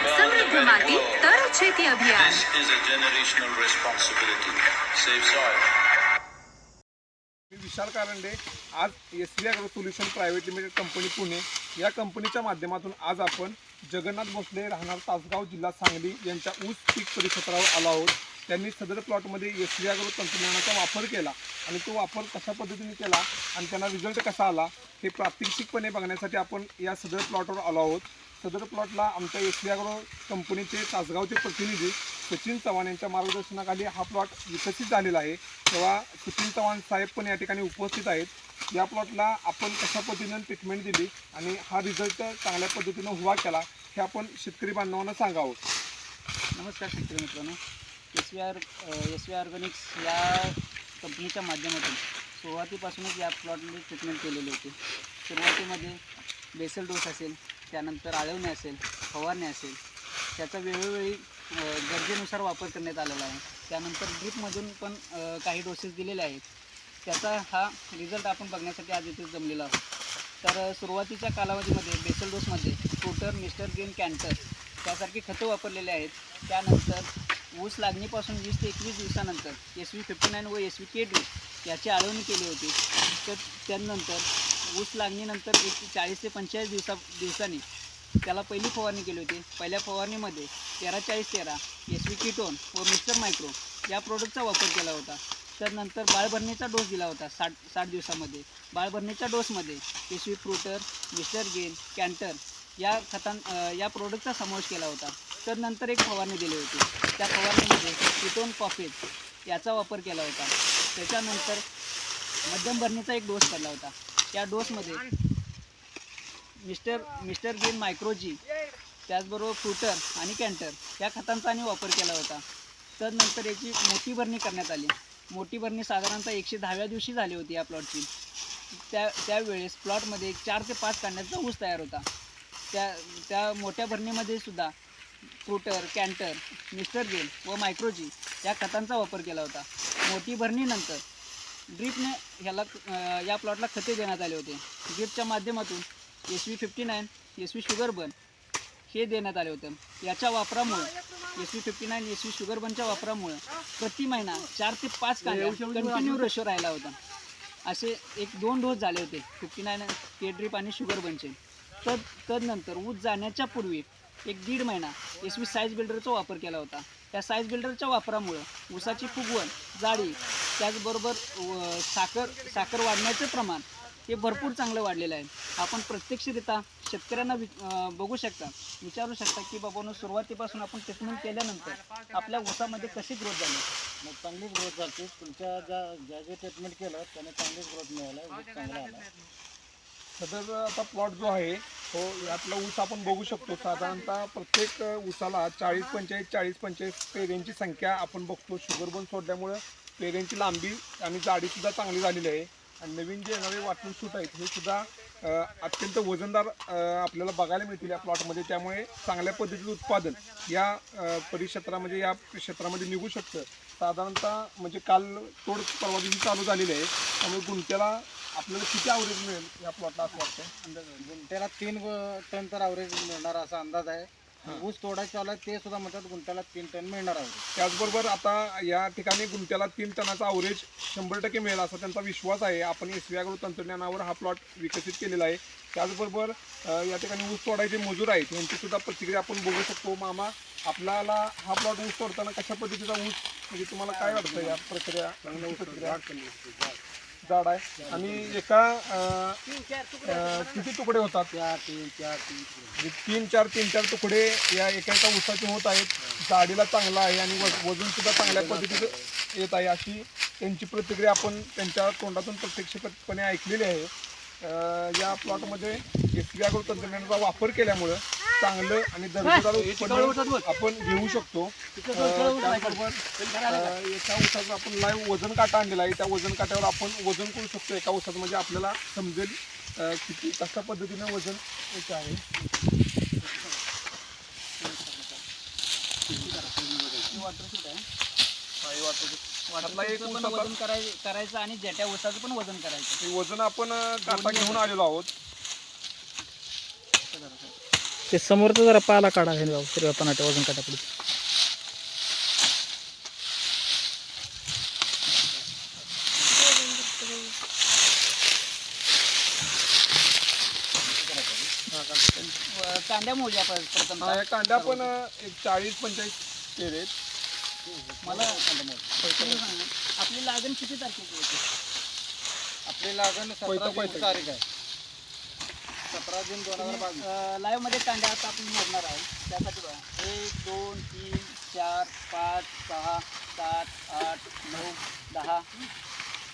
સમૃદ્ધ માટી તર છેતી અભિયાન This is a generational responsibility. Save soil. मी विशाल कारंडे आज S V agro solution private limited company Pune या कंपनीच्या माध्यमातून आज आपण जगन्नाथ भोसले राहणार तासगाव जिल्हा सांगली यांच्या ऊस पीक परिक्षेत्रावर आलो आहोत त्यांनी सदर प्लॉटमध्ये एस डी अॅग्रो तंत्रज्ञानाचा वापर केला आणि तो वापर कशा पद्धतीने केला आणि त्यांना रिझल्ट कसा आला हे प्रात्यक्षिकपणे बघण्यासाठी आपण या सदर प्लॉटवर आलो आहोत. सदर प्लॉटला आमच्या एस डी अॅग्रो कंपनीचे तासगावचे प्रतिनिधी सचिन चव्हाण यांच्या मार्गदर्शनाखाली हा प्लॉट विकसित झालेला आहे. तेव्हा सचिन चव्हाण साहेब पण या ठिकाणी उपस्थित आहेत. या प्लॉटला आपण कशा पद्धतीनं ट्रीटमेंट दिली आणि हा रिझल्ट चांगल्या पद्धतीनं हुवा केला हे आपण शेतकरी बांधवांना सांगावं. नमस्कार शेतकरी मित्रांनो. S V R S V organics या कंपनीच्या माध्यमातून सुरुवातीपासूनच या प्लॉटमध्ये ट्रीटमेंट केलेली होती. सुरुवातीमध्ये बेसल डोस असेल त्यानंतर आळवणे असेल फवारणे असेल त्याचा वेळोवेळी गरजेनुसार वापर करण्यात आलेला आहे. त्यानंतर ड्रीपमधून पण काही डोसेस दिलेले आहेत. त्याचा हा रिझल्ट आपण बघण्यासाठी आज इथे जमलेला आहोत. तर सुरुवातीच्या कालावधीमध्ये बेसल डोसमध्ये स्कूटर मिस्टर ग्रीन कॅन्टर त्यासारखी खतं वापरलेले आहेत. त्यानंतर ऊस लागणीपासून वीस ते एकवीस दिवसानंतर एस व्ही फिफ्टी नाईन व एस व्ही के टू याची आळवणी केली होती. तर त्यानंतर ऊस लागणीनंतर एक चाळीस ते पंचेचाळीस दिवसा दिवसांनी त्याला पहिली फवारणी केली होती. पहिल्या फवारणीमध्ये तेरा चाळीस तेरा एस व्ही किटोन व मिस्टर मायक्रो या प्रोडक्टचा वापर केला होता. तर नंतर बाळभरणीचा डोस दिला होता साठ साठ दिवसामध्ये. बाळभरणीच्या डोसमध्ये S V fruiter mister gain canter या खतां या प्रोडक्टचा समावेश केला होता. तर नंतर एक फवारणी दिली होती. त्या फवारणीमध्ये किटोन कॉफेज याचा वापर केला होता. त्याच्यानंतर मध्यम भरणीचा एक डोस पडला होता. त्या डोसमध्ये मिस्टर मिस्टर ग्रीन मायक्रोजी त्याचबरोबर फ्रुटर आणि कॅन्टर या खतांचा आणि वापर केला होता. तर नंतर याची मोठी भरणी करण्यात आली. मोठी भरणी साधारणतः एकशे दहाव्या दिवशी झाली होती या प्लॉटची. त्या त्यावेळेस प्लॉटमध्ये एक चार ते पाच काढण्याचा ऊस तयार होता. त्या त्या मोठ्या भरणीमध्ये सुद्धा फ्रुटर कॅन्टर मिस्टर गेन व मायक्रोजी या खतांचा वापर केला होता. मोठी भरणीनंतर ड्रीपने ह्याला या प्लॉटला खते देण्यात आले होते. ड्रीपच्या माध्यमातून S V fifty nine S V शुगरबन हे देण्यात आले होते. याच्या वापरामुळं S V fifty nine S V शुगरबनच्या वापरामुळं प्रति महिना चार ते पाच कांड्या कंटिन्यू रेशो राहिला होता. असे एक दोन डोस झाले होते फिफ्टी नाईन के ड्रीप आणि शुगरबनचे तद तदनंतर ऊस जाण्याच्या पूर्वी एक दीड महिना एस व्ही साईज बिल्डरचा वापर केला होता. त्या साईज बिल्डरच्या वापरामुळं ऊसाची फुगवण जाडी त्याचबरोबर व साखर साखर वाढण्याचं प्रमाण हे भरपूर चांगलं वाढलेलं आहे. आपण प्रत्यक्षरित्या शेतकऱ्यांना वि बघू शकता विचारू शकता की बाबांनो सुरुवातीपासून आपण ट्रीटमेंट केल्यानंतर आपल्या ऊसामध्ये कशी ग्रोथ झाली? मग चांगलीच ग्रोथ झाली. तुमच्या ज्या ज्या जे ट्रीटमेंट केलं त्याने चांगलीच ग्रोथ मिळाला. ऊस चांगला आला. सदर आता प्लॉट जो आहे हो यातला ऊस आपण बघू शकतो. साधारणतः प्रत्येक ऊसाला चाळीस पंचेचाळीस चाळीस पंचेचाळीस पेऱ्यांची संख्या आपण बघतो. शुगरबन सोडल्यामुळं पेऱ्यांची लांबी आणि जाडीसुद्धा चांगली झालेली आहे. आणि नवीन जे येणारे वाटून सूट आहेत हे सुद्धा अत्यंत वजनदार आपल्याला बघायला मिळतील या प्लॉटमध्ये. त्यामुळे चांगल्या पद्धतीचं उत्पादन या परिक्षेत्रामध्ये या क्षेत्रामध्ये निघू शकतं. साधारणतः म्हणजे काल तोड परवा दिवशी चालू झालेली आहे. त्यामुळे गुंट्याला आपल्याला किती आवरेज मिळेल या प्लॉटला असं वाटतं गुंट्याला तीन ग- टन तर ॲव्हरेज मिळणार असा अंदाज आहे. ऊस तोडायचं आला ते सुद्धा म्हणतात गुंट्याला तीन टन मिळणार ॲव्हरेज त्याचबरोबर आता या ठिकाणी गुंट्याला तीन टनाचा अवरेज शंभर टक्के मिळेल असा त्यांचा विश्वास आहे. आपण एस व्ही तंत्रज्ञानावर हा प्लॉट विकसित केलेला आहे. त्याचबरोबर अ, या ठिकाणी ऊस तोडायचे मजूर आहेत यांची सुद्धा प्रतिक्रिया आपण बघू शकतो. मामा आपल्याला हा प्लॉट ऊस तोडताना कशा पद्धतीचा ऊस म्हणजे तुम्हाला काय वाटतं या प्रक्रिया? प्रतिक्रिया जाड आहे. आणि एका किती तुकडे होतात? चार तीन चार तीन म्हणजे तीन चार तीन चार तुकडे या एका एका ऊसाचे होत आहेत. जाडीला चांगला आहे आणि वज वजन सुद्धा चांगल्या पद्धतीचं येत आहे अशी त्यांची प्रतिक्रिया आपण त्यांच्या तोंडातून प्रत्यक्षपणे ऐकलेली आहे. अं, या प्लॉटमध्ये एस व्ही तंत्रज्ञानाचा वापर केल्यामुळं चांगलं आणि दर्जेदार उत्पन्न आपण घेऊ शकतो. अं, त्याचबरोबर अं, एका ऊसाचं आपण लाईव्ह वजन काटा आणलेला आहे. त्या वजन काट्यावर आपण वजन करू शकतो. एका ऊसाचं म्हणजे आपल्याला समजेल अं, किती कशा पद्धतीनं वजन याचं आहे. वाटलं एक पण ऊस आता- वजन कराय करायचं आणि जेट्या ऊसाचं पण वजन करायचं. हे वजन आपण अं, काटा घेऊन आलेलो आहोत. ते समोरचं जरा पाला काढा हे हिरव्या पानाच्या वजन काटाकडे कांद्या मोजा प्रथम हा, पण एक चाळीस पंचेचाळीस केले आहेत. मला तुम्ही सांगा, आपली लागण किती तारखेची होती? आपली लागण सतरा. तारीख आहे. सतरा जून दोन हजार बावीस. लाईव्हमध्ये कांड्या आता आपण मोजणार आहोत. त्यासाठी बघा. एक दोन तीन चार पाच सहा सात आठ नऊ दहा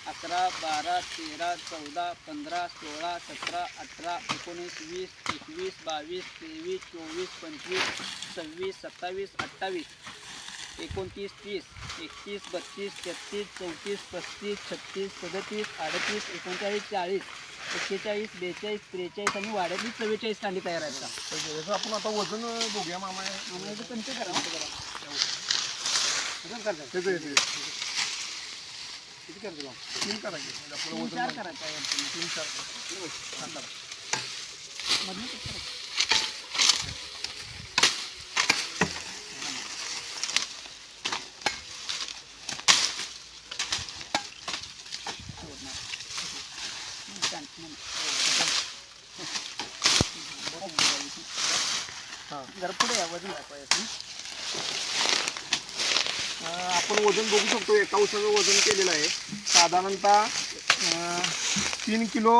अकरा बारा तेरा चौदा पंधरा सोळा सतरा अठरा एकोणीस वीस एकवीस बावीस तेवीस चोवीस पंचवीस सव्वीस सत्तावीस अठ्ठावीस एकोणतीस तीस एकतीस बत्तीस तेहतीस चौतीस पस्तीस छत्तीस सदतीस अडतीस एकोणचाळीस चाळीस. एक्केचाळीस बेचाळीस त्रेचाळीस आणि वाड्यातली चव्वेचाळीस कांडी तयार आहेत का तर याचं आपण आता वजन बघूया मामा इथं कणते करा माहिती करा. त्याचं येते किती करतो तीन करा की म्हणजे आपलं तीन वजन चार. करायचं आहे. तीन चार करा. जरा पुढे या वजन दाखवायचं आपण वजन बघू शकतो एका उसाचं वजन केलेलं आहे. साधारणतः तीन किलो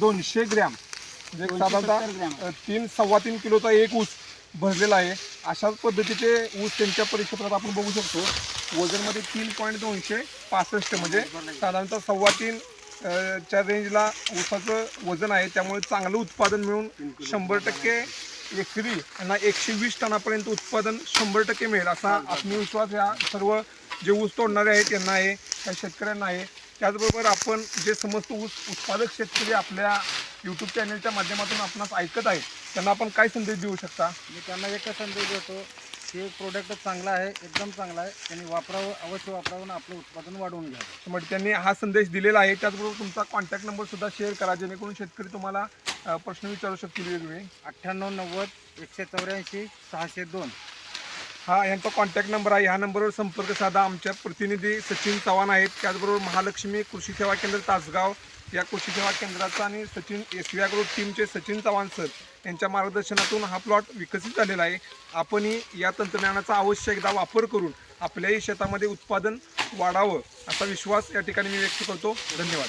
दोनशे ग्रॅम. म्हणजे 270 साधारणतः तीन सव्वा तीन किलोचा एक ऊस भरलेला आहे. अशाच पद्धतीचे ऊस त्यांच्या परिक्षेत्रात आपण बघू शकतो. वजनमध्ये तीन पॉईंट दोनशे पासष्ट म्हणजे साधारणतः सव्वा तीन च्या रेंजला ऊसाचं वजन आहे. त्यामुळे चांगलं उत्पादन मिळून शंभर टक्के एकरी यांना एकशे वीस टनापर्यंत उत्पादन शंभर टक्के मिळेल असा आत्मविश्वास या सर्व जे ऊस तोडणारे आहेत यांना आहे त्या शेतकऱ्यांना आहे. त्याचबरोबर आपण जे समस्त ऊस उत्पादक शेतकरी आपल्या यूट्यूब चॅनलच्या माध्यमातून आपणास ऐकत आहेत त्यांना आपण काय संदेश देऊ शकता? मी त्यांना एकच संदेश देतो हे प्रोडक्ट चांगला आहे एकदम चांगला आहे. त्यांनी वापरावं अवश्य वापरावं आपलं उत्पादन वाढवून घ्यावं म्हणजे त्यांनी हा संदेश दिलेला आहे. त्याचबरोबर तुमचा कॉन्टॅक्ट नंबर सुद्धा शेअर करा जेणेकरून शेतकरी तुम्हाला प्रश्न विचारू शकतील वेगवेगळे. अठ्ठ्याण्णव नव्वद एकशे चौऱ्याऐंशी सहाशे दोन. हा यांचा कॉन्टॅक्ट नंबर आहे. ह्या नंबरवर संपर्क साधा. आमच्या प्रतिनिधी सचिन चव्हाण आहेत. त्याचबरोबर महालक्ष्मी कृषी सेवा केंद्र तासगाव. या कृषी सेवा केंद्राचा आणि सचिन एस ग्रुप टीमचे सचिन चव्हाण सर यांच्या मार्गदर्शनातून हा प्लॉट विकसित झालेला आहे. आपणही या तंत्रज्ञानाचा अवश्य एकदा वापर करून आपल्याही शेतामध्ये उत्पादन वाढावं असा विश्वास या ठिकाणी मी व्यक्त करतो. धन्यवाद.